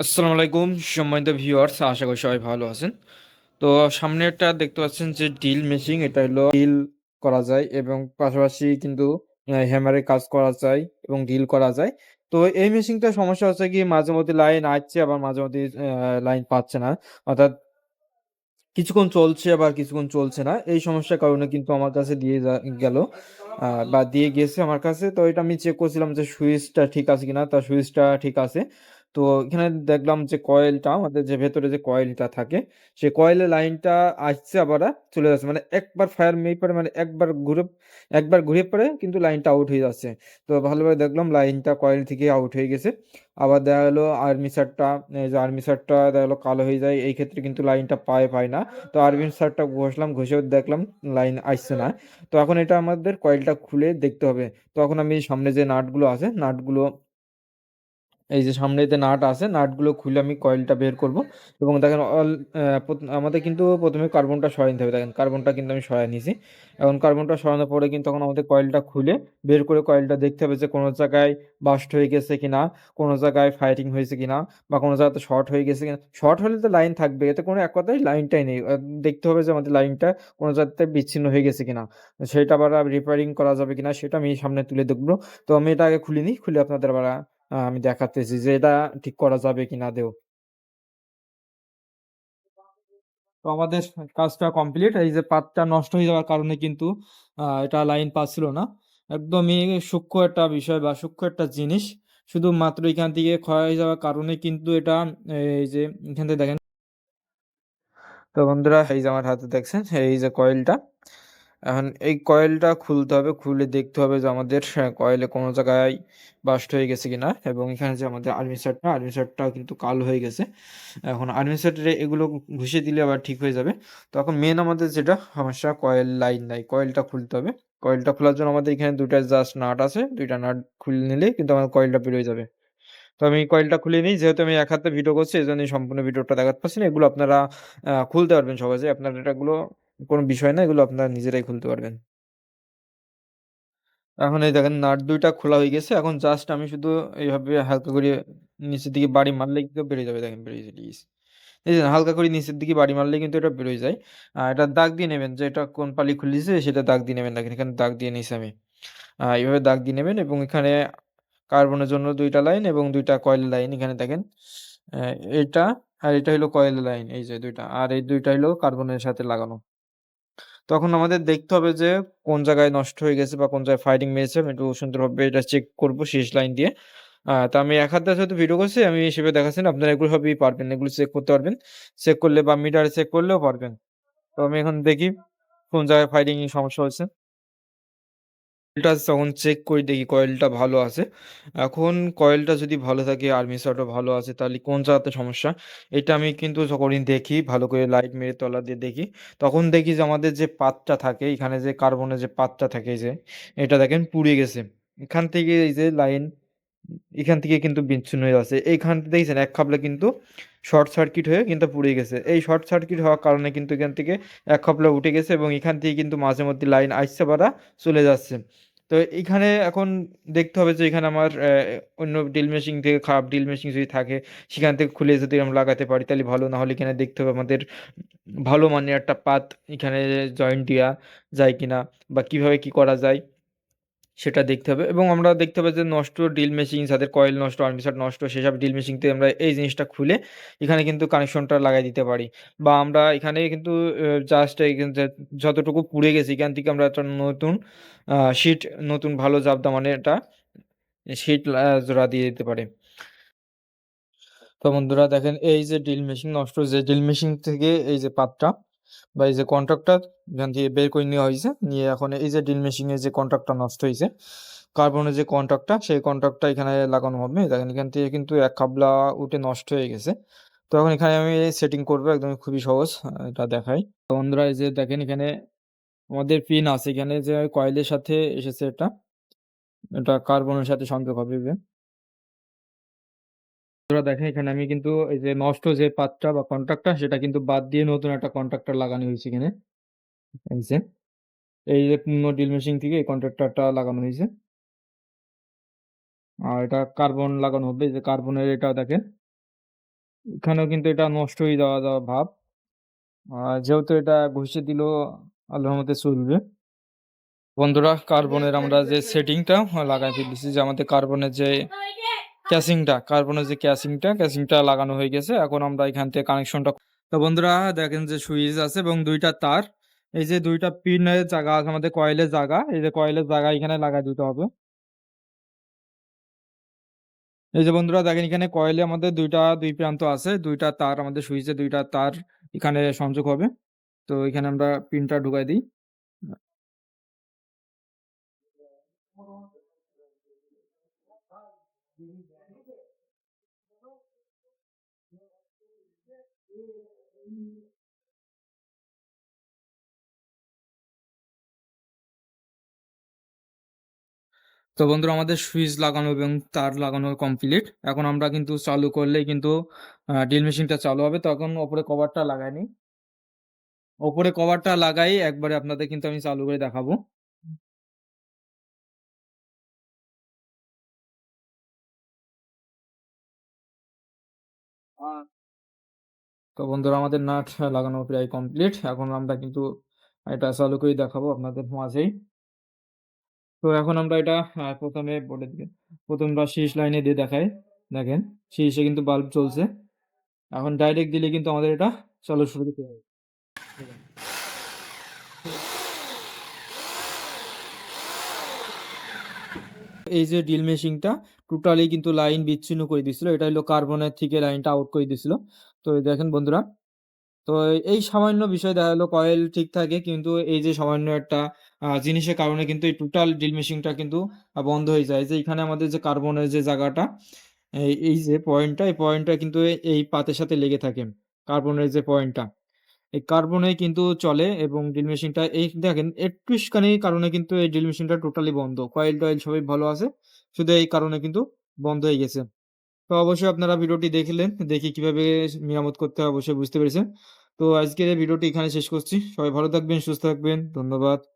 আসসালামু আলাইকুম, সম্মানিত ভিউয়ার্স, আশা করি সবাই ভালো আছেন। তো সামনে একটা দেখতে পাচ্ছেন যে ড্রিল মেশিন, এটা হলো ডিল করা যায় এবং পাশাপাশি কিন্তু হ্যামারের কাজ করা যায় এবং ড্রিল করা যায়। তো এই মেশিনটা সমস্যা হচ্ছে কি, মাঝে মধ্যে লাইন আসছে, আবার মাঝে মধ্যে লাইন পাচ্ছে না। অর্থাৎ কিছুক্ষণ চলছে, আবার কিছুক্ষণ চলছে না। এই সমস্যার কারণে কিন্তু আমার কাছে দিয়ে গেল বা দিয়ে গেছে আমার কাছে। তো এটা আমি চেক করছিলাম যে সুইচটা ঠিক আছে কিনা। তার সুইচটা ঠিক আছে। তো এখানে দেখলাম যে কয়েলটা, আমাদের যে ভেতরে যে কয়েলটা থাকে সেই কয়েলের লাইনটা আসছে আবার চলে যাচ্ছে। মানে একবার ফায়ার মেয়ে পরে মানে একবার ঘুরে একবার ঘুরে পরে কিন্তু লাইনটা আউট হয়ে যাচ্ছে। তো ভালোভাবে দেখলাম লাইনটা কয়েল থেকে আউট হয়ে গেছে। আবার দেখা গেলো আর্মিসারটা যে আর্মি আর্মিসারটা দেখা গেলো কালো হয়ে যায়, এই ক্ষেত্রে কিন্তু লাইনটা পায়ে পায় না। তো আর্মি আর্মিসারটা ঘষলাম ঘষে দেখলাম লাইন আসছে না। তো এখন এটা আমাদের কয়েলটা খুলে দেখতে হবে। তো এখন আমি সামনে যে নাটগুলো আছে, নাটগুলো এই যে সামনে যে নাট আছে, নাটগুলো খুলে আমি কয়েলটা বের করব। এবং দেখেন অল আমাদের কিন্তু প্রথমে কার্বনটা সরাই নিতে হবে। দেখেন কার্বনটা কিন্তু আমি সরাই নিয়েছি। এখন কার্বনটা সরানোর পরে কিন্তু তখন আমাদের কয়েলটা খুলে বের করে কয়েলটা দেখতে হবে যে কোনো জায়গায় বাস্ট হয়ে গেছে কিনা, কোনো জায়গায় ফায়ারিং হয়েছে কিনা বা কোনো জায়গাতে শর্ট হয়ে গেছে কিনা। শর্ট হলে তো লাইন থাকবে, এতে কোনো এক কথায় লাইনটাই নেই। দেখতে হবে যে আমাদের লাইনটা কোনো জায়গাতে বিচ্ছিন্ন হয়ে গেছে কিনা। সেটা আবার রিপেয়ারিং করা যাবে কিনা সেটা আমি সামনে তুলে দেখব তো আমি এটা আগে খুলে নিই, খুলে আপনাদের আবার আমি দেখাতেছি যে, এটা ঠিক করা যাবে কিনা আদৌ। তো আমাদের কাজটা কমপ্লিট। এই যে, পাতটা নষ্ট হয়ে যাওয়ার কারণে কিন্তু এটা লাইন পাচ্ছিল না। একদমই সূক্ষ্ম একটা বিষয় বা সূক্ষ্ম একটা জিনিস। শুধুমাত্র এখান থেকে ক্ষয় হয়ে যাওয়ার কারণে কিন্তু এটা, এই যে, এখান থেকে দেখেন তো বন্ধুরা, এই যে, আমার হাতে দেখছেন, এই যে, কয়েলটা এখন এই কয়েলটা খুলতে হবে, খুলে দেখতে হবে যে আমাদের কয়েলে কোনো জায়গায় বাস্ট হয়ে গেছে কিনা এবং এখানে যে আমাদের আর্মিসারটা আর্মিসারটা কিন্তু কালো হয়ে গেছে। এখন আর্মিসারে এগুলো ঘুষে দিলে আবার ঠিক হয়ে যাবে। তো এখন মেন আমাদের যেটা সমস্যা, কয়েল লাইন নাই, কয়েলটা খুলতে হবে। কয়েলটা খোলার জন্য আমাদের এখানে দুইটা জাস্ট নাট আছে, দুইটা নাট খুলে নিলে কিন্তু আমার কয়েলটা বেরোয় যাবে। তো আমি কয়েলটা খুলে নিই, যেহেতু আমি এক হাতে ভিডিও করছি এই জন্যই সম্পূর্ণ ভিডিওটা দেখাতে পারছি না, এগুলো আপনারা খুলতে পারবেন সহজে আপনার এটাগুলো কোনো বিষয় না, এগুলো আপনারা নিজেরাই খুলতে পারবেন এখন এই দেখেন নাট ২ টা খোলা হয়ে গেছে। এখন জাস্ট আমি শুধু এইভাবে হালকা করে নিচের দিকে বাড়ি মারলেই কিন্তু বেরিয়ে যাবে, দেখেন চলে গেছে। এই হালকা করে নিচের দিকে বাড়ি মারলেই কিন্তু এটা বেরোয় যায়। আ এটা দাগ দিয়ে নেবেন, যে এটা কোন পালি খুলেছে সেটা দাগ দিয়ে নেবেন। দেখেন এখানে দাগ দিয়ে নিছি আমি। আ এভাবে দাগ দিয়ে নেবেন এবং এখানে কার্বনের জন্য ২ টা লাইন এবং ২ টা কয়েল লাইন, এখানে দেখেন। এটা আর এটা হলো কয়েল লাইন, এই যে ২ টা। আর এই ২ টা হলো কার্বনের সাথে লাগানো। তখন আমাদের দেখতে হবে যে কোন জায়গায় নষ্ট হয়ে গেছে বা কোন জায়গায় ফাইটিং মেরেছে আমি একটু সুন্দরভাবে এটা চেক করব শেষ লাইন দিয়ে। তা আমি এক হাতে হয়তো ভিডিও করছি, আমি হিসেবে দেখাচ্ছি না, আপনারা এগুলো সবই পারবেন। এগুলো চেক করতে পারবেন। চেক করলে বা মিটারে চেক করলেও পারবেন। তো আমি এখন দেখি কোন জায়গায় ফাইটিং সমস্যা হয়েছে। কয়েলটা তখন চেক করি দেখি কয়েলটা ভালো আছে। এখন কয়েলটা যদি ভালো থাকে আর্মিসারও ভালো আছে তাহলে কোন জায়গাতে সমস্যা? এটা আমি কিন্তু যখনই দেখি ভালো করে লাইট মেরে তলা দিয়ে দেখি, তখন দেখি যে আমাদের যে পাতটা থাকে এখানে যে কার্বনের যে পাতটা থাকে যে, এটা দেখেন পুড়ে গেছে। এখান থেকে এই যে লাইন এখান থেকে কিন্তু বিচ্ছিন্ন হয়ে যাচ্ছে। এইখান দেখছেন, এক খাপলা কিন্তু শর্ট সার্কিট হয়ে কিন্তু পুড়ে গেছে। এই শর্ট সার্কিট হওয়ার কারণে কিন্তু এখান থেকে এক খাপলা উঠে গেছে এবং এখান থেকে কিন্তু মাঝে মধ্যে লাইন আসছে বা চলে যাচ্ছে। তো এইখানে এখন দেখতে হবে যে এখানে আমার অন্য ড্রিল মেশিন থেকে খারাপ ড্রিল মেশিন যদি থাকে, সেখান থেকে খুলে যদি আমরা লাগাতে পারি তাহলে ভালো। না হলে এখানে দেখতে হবে আমাদের ভালো মানের একটা পাত এখানে জয়েন্ট দেওয়া যায় কিনা বা কীভাবে কি করা যায় সেটা দেখতে হবে এবং আমরা দেখতে হবে যে নষ্ট ড্রিল মেশিন যাদের কয়েল নষ্ট, আর্মিচার নষ্ট সেসব ড্রিল থেকে আমরা এই জিনিসটা খুলে এখানে কিন্তু কানেকশনটা লাগাই দিতে পারি। বা আমরা এখানে কিন্তু জাস্ট যতটুকু পুড়ে গেছে এখান থেকে আমরা একটা নতুন শিট নতুন ভালো জাবদা মানের একটা শিট জোড়া দিয়ে দিতে পারি। তো বন্ধুরা দেখেন এই যে ড্রিল মেশিন নষ্ট যে ড্রিল মেশিন থেকে এই যে পাতটা বা এই যে কন্ট্রাক্টটা এখান থেকে বের করে নেওয়া হয়েছে। নিয়ে এখন এই যে ড্রিল মেশিনের যে কন্ট্রাক্টটা নষ্ট হয়েছে, কার্বনের যে কন্ট্রাক্টটা সেই কন্ট্রাক্টটা এখানে লাগানো হবে। দেখেন এখান থেকে কিন্তু এক খাবলা উঠে নষ্ট হয়ে গেছে। তো এখন এখানে আমি সেটিং করব একদম খুবই সহজ। এটা দেখাই। বন্ধুরা এই যে দেখেন এখানে আমাদের পিন আছে এখানে যে কয়েলের সাথে এসেছে এটা। এটা কার্বনের সাথে সংযোগ হবে। বন্ধুরা দেখেন এখানে আমি কিন্তু এই যে নষ্ট যে পাতটা বা কন্ট্রাক্টটা সেটা কিন্তু বাদ দিয়ে নতুন একটা কন্ট্রাক্টর লাগানো হয়েছে এখানে। এই যে, এই যে ড্রিল মেশিন থেকে এই কন্ট্রাক্টরটা লাগানো হয়েছে। আর এটা কার্বন লাগানো হবে। এই যে কার্বনের এটা দেখেন। এখানেও কিন্তু এটা নষ্ট হয়ে যাওয়া যাওয়া ভাব। আর যেহেতু এটা ঘষে দিলেও আল্লাহর রহমতে চলবে। বন্ধুরা কার্বনের আমরা যে সেটিংটা লাগাই ফেলেছি যে আমাদের কার্বনের যে ক্যাসিংটা কার্বনের যে ক্যাসিংটা ক্যাসিংটা লাগানো হয়ে গেছে। এখন আমরা এখান থেকে কানেকশনটা তো বন্ধুরা, দেখেন যে সুইচ আছে এবং দুইটা তার। এই যে দুইটা পিনের জায়গা আছে, আমাদের কয়েলের জায়গা। এই যে কয়েলের জায়গা এখানে লাগাই দিতে হবে। এই যে বন্ধুরা, দেখেন এখানে কয়েলে আমাদের দুইটা দুই প্রান্ত আছে। দুইটা তার, আমাদের সুইচে দুইটা তার এখানে সংযোগ হবে। তো এখানে আমরা পিনটা ঢুকাই দিই। তো বন্ধুরা, আমাদের সুইচ লাগানো এবং তার লাগানো কমপ্লিট এখন আমরা কিন্তু চালু করলেই কিন্তু ড্রিল মেশিনটা চালু হবে। তখন ওপরে কভারটা লাগাইনি ওপরে কভারটা লাগাই একবারে আপনাদের কিন্তু আমি চালু করে দেখাবো। তো বন্ধুরা, আমাদের নাট লাগানো প্রায় কমপ্লিট এখন আমরা কিন্তু এটা চালু করে দেখাবো আপনাদের মাঝেই। তো এখন আমরা এটা প্রথমে বলে দিই, প্রথম আমরা শীষ লাইনে দিয়ে দেখাই। দেখেন, শীষে কিন্তু বাল্ব চলছে এখন ডাইরেক্ট দিলে কিন্তু আমাদের এটা চালু শুরু করতে হবে। এই যে ড্রিল মেশিনটা টোটালি কিন্তু লাইন বিচ্ছিন্ন করে দিছিল এটা হলো কার্বনের থেকে লাইনটা আউট করে দিছিল তো দেখেন বন্ধুরা, তো এই সামান্য বিষয় দেখা গেলো কয়েল ঠিক থাকে, কিন্তু এই যে সামান্য একটা জিনিসের কারণে কিন্তু এই টোটাল ড্রিল মেশিনটা কিন্তু বন্ধ হয়ে যায়। যে এখানে আমাদের যে কার্বনের যে জায়গাটা, এই যে পয়েন্টটা এই পয়েন্টটা কিন্তু এই পাতের সাথে লেগে থাকে কার্বনের যে পয়েন্টটা এই কার্বনে কিন্তু চলে এবং ড্রিল মেশিনটা এই দেখেন একটুখানি কারণে কিন্তু এই ড্রিল মেশিনটা টোটালি বন্ধ। কয়েল টয়েল সবই ভালো আছে, শুধু এই কারণে কিন্তু বন্ধ হয়ে গেছে। তো অবশ্যই আপনারা ভিডিওটি দেখলেন, দেখি কীভাবে মেরামত করতে হয় অবশ্যই বুঝতে পেরেছেন। তো আজকের ভিডিওটি এখানে শেষ করছি। সবাই ভালো থাকবেন, সুস্থ থাকবেন। ধন্যবাদ।